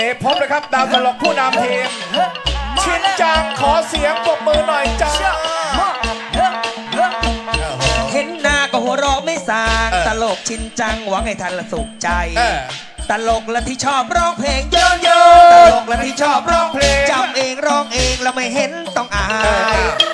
เอกพบนะครับดาวตลกผู้นำทีม ชินจังขอเสียงปรบมือหน่อยจ้า เห็นหน้าก็หัวเราะไม่สางเออตลกชินจังหวังให้ท่านละสุขใจ เออตลกและที่ชอบร้องเพลงเยอะเยๆอะตลกและที่ชอบร้องเพลงเพลงจำเองร้องเองแล้วไม่เห็นต้องอาเออยเ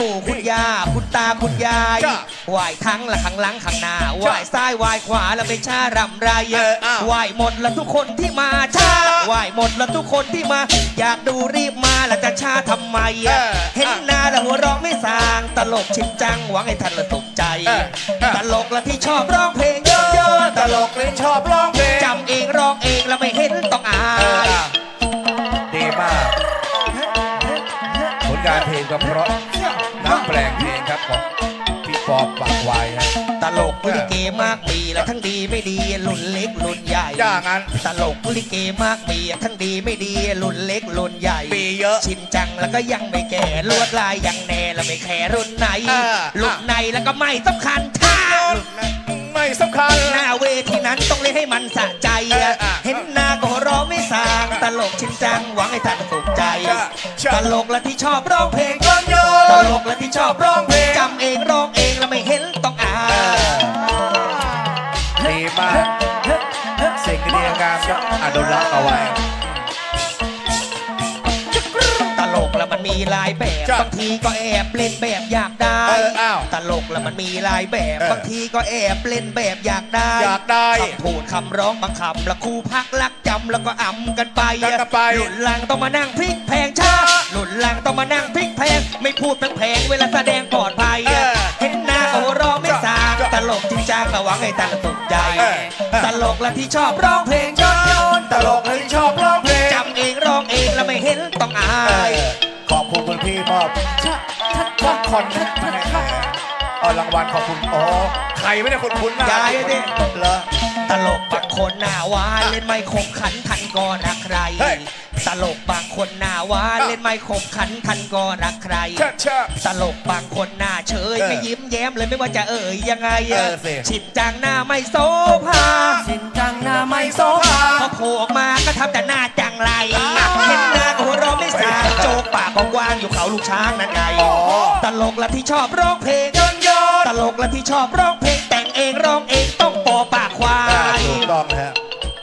ปู่คุณย่าคุณตาคุณยายจ้ะไหว้ทั้งและข้างหลังข้างหน้าไหว้ซ้ายไหว้ขวาแล้วไม่ช้ารำไรเอออ้าวไหว้หมดแล้วทุกคนที่มาช้าไหว้หมดแล้วทุกคนที่มา อยากดูรีบมาแล้วจะช้าทำไมอะเออเห็นหน้าแล้วหัวเราะไม่สาง ตลกชินจังหวังให้ท่านละสมใจ เออเออ ตลกและที่ชอบร้องเพลงเยอะตลกเลยชอบร้องเพลงๆจำเองร้องเองแล้วไม่เห็นต้องอาเออยอะดีมาก ผลงานเพลงก็เพราะนัก แปลงเพลงครับของพี่ปอบปากวายครับตลกลิเกมากมีและทั้งดีไม่ดีรุ่นเล็กรุ่นใหญ่อย่างนั้น ตลกลิเกมากมีทั้งดีไม่ดีรุ่นเล็กรุ่นใหญ่มีเยอะ ชินจังแล้วก็ยังไม่แก่ลวดลายยังแน่แล้วไม่แคร์รุ่นไหนเออรุ่นไหนแล้วก็ไม่สำคัญถ้าไม่สำคัญ หน้าเวทีนั้นต้องเล่นให้มันสะใจเออเออเห็นหน้าก็หัวเร้อไม่สางตลกชินจังหวังให้ท่านถูกใจจ้ะจ้ะตลกและที่ชอบร้องเพลงเยอะตล กและที่ชอบร้องเพลงจำเองร้องเองแล้วไม่เห็นต้องอายดีมากสิ่งดีงามก็อนุรักษ์เอาไว้ ตลกแล้วมันมีหลายแบบจ้ะบางทีก็แอบเล่นแบบอยากได้ เอออ้าวตลกแล้วมันมีหลายแบบเออบางทีก็แอบเล่นแบบอยากได้อยากได้คำพูดคำร้องบางคำละครูพักลักจำแล้วก็อ่ำกันไปกันไป หลุนลังต้องมานั่งพลิกแพงชา หลุนลังต้องมานั่งพลิกแพงไม่พูดแพงๆเวลาแสดงปลอดภัย เออเห็นหน้าก็หัวเรอไม่สางจ้ะตลกจริงจังระวังให้ตาตกใจ เออเออตลกและที่ชอบร้องเพลงยนยนตลกเลยชอบร้องเพลงจำเองร้องเองแล้วไม่เห็นต้องอาเอยอขอบคุณคุณพี่มอบทุกคนเอารางวัลขอบคุณอ๋อใครไม่ได้คนคุณมากยายดิ เหรอ ตลกบางคนหน้าหวานเล่นไม่ขบขันทันก็รักใคร เฮ้ย ตลกบางคนหน้าหวานเล่นไม่ขบขันทันก็รักใครเชิดเชิดตลกบางคนหน้าเฉยเออไม่ยิ้มแย้มเลยไม่ว่าจะเอ่ยยังไงเออสิ ฉิดจางหน้าไม่โซภาสินจังหน้าไม่โซภาพอโผล่ออกมาก็ทำแต่หน้าจังไรเห็นหน้าก็หัวเราะไม่สางโจกปากกว้างๆอยู่เขาลูกช้างนั่นไงอ๋อตลกและที่ชอบร้องเพลง ยนยนตลกและที่ชอบร้องเพลงแต่งเองร้องเองต้องปอปากควาอ่าย ถูกต้องนะฮะ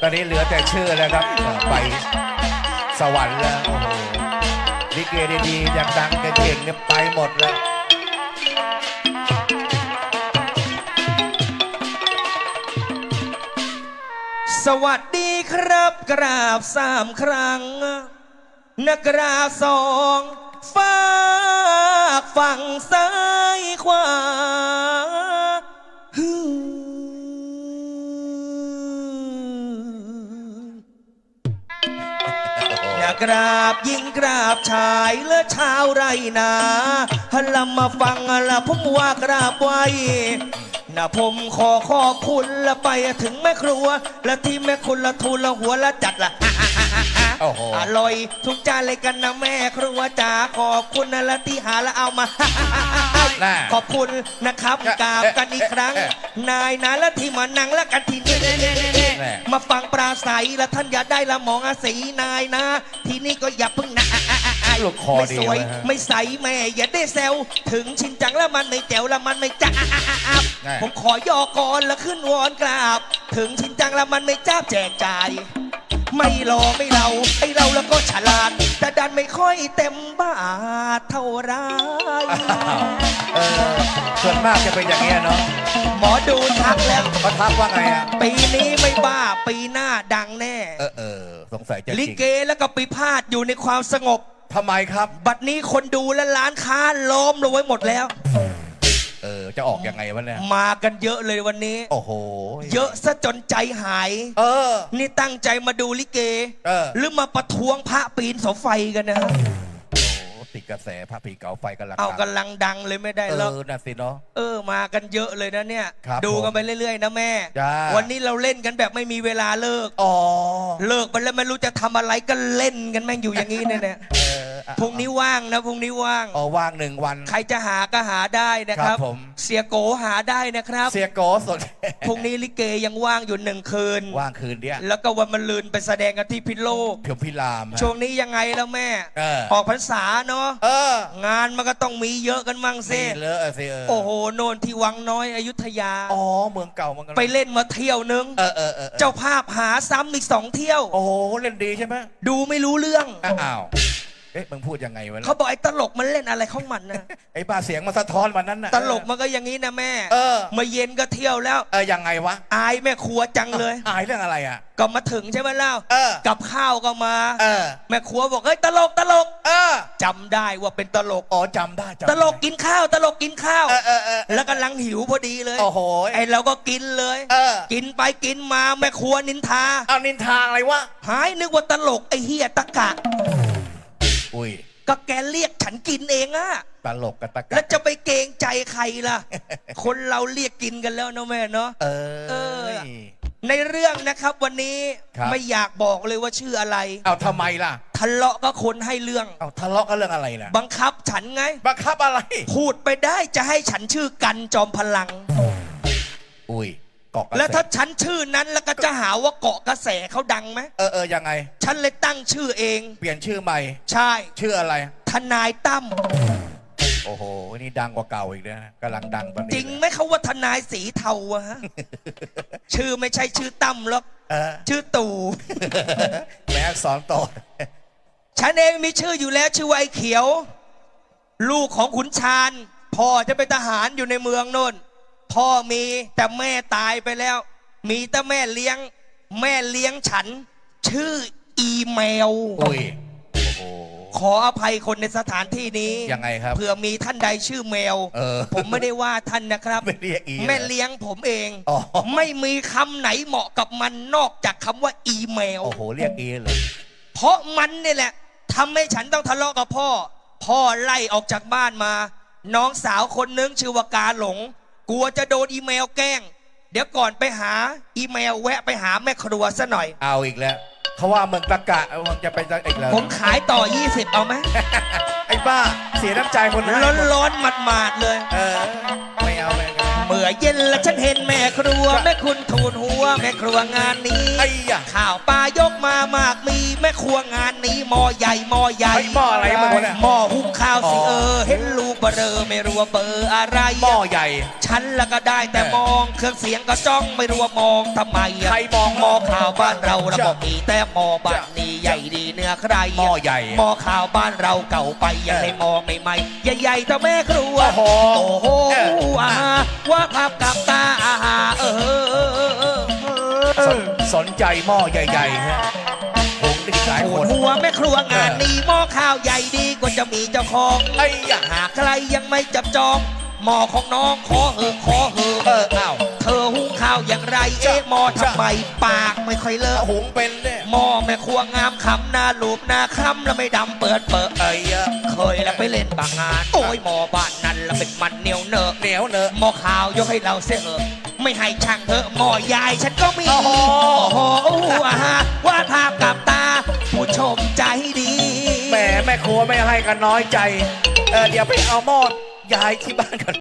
ตอนนี้เหลือแต่ชื่อแล้วครับเออไป สวรรค์แล้วโอ้โหลิเกดีๆอย่างดังเก่งๆเนี่ยไปหมดแล้ว สวัสดีครับ กราบสามครั้งนักกราบสองฝากฝั่งซ้ายขวาากกราบยิงกราบชายและชาวไรนาฮัลลมาฟังละผมว่ากราบไว้นะผมขอขอบคุณละไปถึงแม่ครัว และที่แม่คุณละทูลละหัวละจัดละโอ้โหอร่อยทุกจานเลยกันนะแม่ครัวจ๋าขอบคุณนะละที่หาและเอามาน่าขอบคุณนะครับเอ๊ะกราบกันอีกครั้งเอ๊ะนายนะและที่มานั่งและกันที่นี่ แน่มาฟังปราศัยและท่านอย่าได้ละมองอาศีนายนะ ที่นี่ก็อย่าเพึ่งนะลูกคอไม่ดีสวยไว้ฮะไม่ใสแม่ อย่าได้แซวถึงชินจังแล้วมันไม่แจ๋วแล้วมันไม่จ้าบแน่ ผมขอยอก่อนแล้วขึ้นวอนกราบ ถึงชินจังแล้วมันไม่จ้าบแจกจ่าย ไม่รอไม่เราไอเราแล้วก็ฉลาด แต่ดันไม่ค่อยเต็มบาทเท่าไรเออส่วนมากจะเป็นอย่างเงี้ยเนาะหมอดูทักแล้ว เขาทักว่าไงอะปีนี้ไม่บ้าปีหน้าดังแน่ เออเออสงสัยจะจลิริงเกแล้วก็ปีพาดอยู่ในความสงบ ทำไมครับ บัดนี้คนดูและร้านค้าล้อมเราไว้หมดแล้ว เออ จะออกยังไงวะเนี่ย มากันเยอะเลยวันนี้ โอ้โห เยอะซะจนใจหาย เออ นี่ตั้งใจมาดูลิเก เออ หรือมาประท้วงพระปีนเสาไฟกันนะโอ้โหติดกระแสพระผีเก่าไฟกำลังเอาดังกำลังดังเลยไม่ได้เอแล้วอน่ะสิเนาะเออมากันเยอะเลยนะเนี่ยครับดูกันผมไปเรื่อยๆนะแม่จ้าวันนี้เราเล่นกันแบบไม่มีเวลาเลิกอ๋อเลิกไปแล้วไม่รู้จะทำอะไรก็เล่นกันแม่งอยู่อย่างนี้เนี่ย เนี่ยเออออะพรุ่งนี้ว่างนะพรุ่งนี้ว่าง อ๋อว่างหนึ่งวัน ใครจะหาก็หาได้นะครับ ครับผม เสียโกหาได้นะครับ เสียโกสด พรุ่งนี้ลิเกยังว่างอยู่หนึ่งคืน ว่างคืนเนี้ยแล้วก็วันมะรืนไปแสดงกันที่พิษโลก เพียงพิรามฮะ ช่วงนี้ยังไงแล้วแม่ เออ ออกพรรษาเนาะ เอองานมันก็ต้องมีเยอะกันมั่งสิสิเลอะสิเออโอ้โห โน่นที่วังน้อยอยุธยา อ๋อเมืองเก่าเมืองกันไปเล่นมาเที่ยวนึง เออเออเออเจ้าภาพหาซ้ำอีกสองเที่ยว โอ้โหเล่นดีใช่ไหมดูไม่รู้เรื่อง อ้าว เอ๊ะมึงพูดยังไงวะเขาบอกไอ้ตลกมันเล่นอะไรของมันนะไอ้บ้าเสียงมาสะท้อนวันนั้นน่ะตลกมันก็อย่างนี้นะแม่เออมาเย็นก็เที่ยวแล้ว เออยังไงวะอายแม่ครัวจังเลยอายเรื่องอะไรอะก็มาถึงใช่ไหมเล่าเออกับข้าวก็มาเออแม่ครัวบอกเฮ้ยตลกตลกเออจำได้ว่าเป็นตลกอ๋อจำได้จำได้ตลกกินข้าวตลกกินข้าวเออเออเออแล้วกำลังหิวพอดีเลยโอ้โหไอ้เราก็กินเลยเออกินไปกินมาแม่ครัวนินทาเอานินทาอะไรวะหายนึกว่าตลกไอ้เฮียตะกะ อุ้ยก็แกเรียกฉันกินเองอะตลกกับตะกะแล้วจะไปเกรงใจใครล่ะ คนเราเรียกกินกันแล้วนะแม่เนาะเอเอออ ในเรื่องนะครับวันนี้ครับ ไม่อยากบอกเลยว่าชื่ออะไร เอาทำไมล่ะ ทะเลาะก็คนให้เรื่อง เอาทะเลาะกันเรื่องอะไรล่ะบังคับฉันไง บังคับอะไร พูดไปได้จะให้ฉันชื่อกันจอมพลัง อุ้ย เกาะกระแล้วแสถ้าฉันชื่อนั้นแล้วก็จะหาว่าเกาะกระแสเขาดังไหมเออเออยังไง ฉันเลยตั้งชื่อเอง เปลี่ยนชื่อใหม่ ใช่ ชื่ออะไร ทนายตั้มโอ้โห นี่ดังกว่าเก่าอีกนะกำลังดังตอนนี้จริงไหมเขาว่าทนายสีเทาวะฮะ ชื่อไม่ใช่ชื่อตั้มหรอกเออชื่อตู่แม่สอนโตฉันเองมีชื่ออยู่แล้วชื่อว่าไอ้เขียว ลูกของขุนชาญพ่อจะเป็นทหารอยู่ในเมืองโน่น พ่อมีแต่แม่ตายไปแล้ว มีแต่แม่เลี้ยง แม่เลี้ยงฉัน ชื่ออีเมลอุ้ยโอ้โห ขออภัยคนในสถานที่นี้ยังไงครับเผื่อมีท่านใดชื่อเมล เออผมไม่ได้ว่าท่านนะครับ ไม่เรียกอีแม่เลี้ยงผมเอง อ๋อ ไม่มีคำไหนเหมาะกับมันนอกจากคำว่าอีเมล โอ้โห เรียกอีเลย เพราะมันเนี่ยแหละทำให้ฉันต้องทะเลาะกับพ่อ พ่อไล่ออกจากบ้านมา น้องสาวคนนึงชื่อว่ากาหลง กลัวจะโดนอีเมลแกล้ง เดี๋ยวก่อนไปหาอีเมลแวะไปหาแม่ครัวซะหน่อย เอาอีกแล้วเขาว่าเมืองตะกะมึงจะไปจะอีกแล้วผมขายต่อ 20 เอาไหมไอ้บ้า เสียน้ำใจคนนั้นร้อนร้อนๆหมาดๆเลย เออไม่ เอาไม่เอาเมื่อเย็นแล้วฉันเห็นแม่ครัว แม่คุณทูลหัวแม่ครัวงานนี้ ไอ้ยะข่าวปลายกมามากมีแม่ครัวงานนี้หม้อใหญ่หม้อใหญ่ไอ้หม้ออะไรมึงวะเนี่ยหม้อหุงข้าวสิอ๋อเออ เห็นลูกเบอเรอไม่รู้ว่าเบอร์อะไรหม้อใหญ่ ฉันละก็ได้แต่เออมองเครื่องเสียงก็จ้องไม่รู้ว่ามองทำไมอะใครมองหม้อข่าวบ้านเราละจะบอกมีแต่หม้อบ้านนี้ใหญ่ดีเนื้อใครหม้อใหญ่หม้อข่าวบ้านเราเก่าไปยังได้หม้อใหม่ๆใหญ่ๆแต่แม่ครัวโอ้โหโอ้โหเอออาว่าภาพกับตาอาหาเออเออเออเออสนสนใจหม้อใหญ่ๆฮะผมติดหลายปควดนหัวแม่ครัวงานนี้หม้อข้าวใหญ่ดีกว่าจะมีเจ้าของไอ้ยะหากใครยังไม่จับจองหม้อของน้องขอเหอะขอเหอะ เอออ้าวเธอหุงข้าวอย่างไรเอ๊ะหม้อทำไมปากไม่ค่อยเลอะหุงเป็นเนี่ยหม้อแม่ครัวงามคำหน้าลูบหน้าคำแล้วไม่ดำเปิดเปิดไอ้ยะเคยแล้วไปเล่นบางงาน โอ้ยหม้อบ้านนั้นแล้วเป็นมันเหนียวเนอะเหนียวเนอะหม้อข้าว ยกให้เราเสียเหอะไม่ให้ช่างเถอะหม้อยายฉันก็มีโอ้โหโอ้โหอาฮะวาดภาพกับตา ผู้ชมใจดีแหมแม่ครัวไม่ให้กันน้อยใจ เออเดี๋ยวไปเอาหม้อยายที่บ้านกัน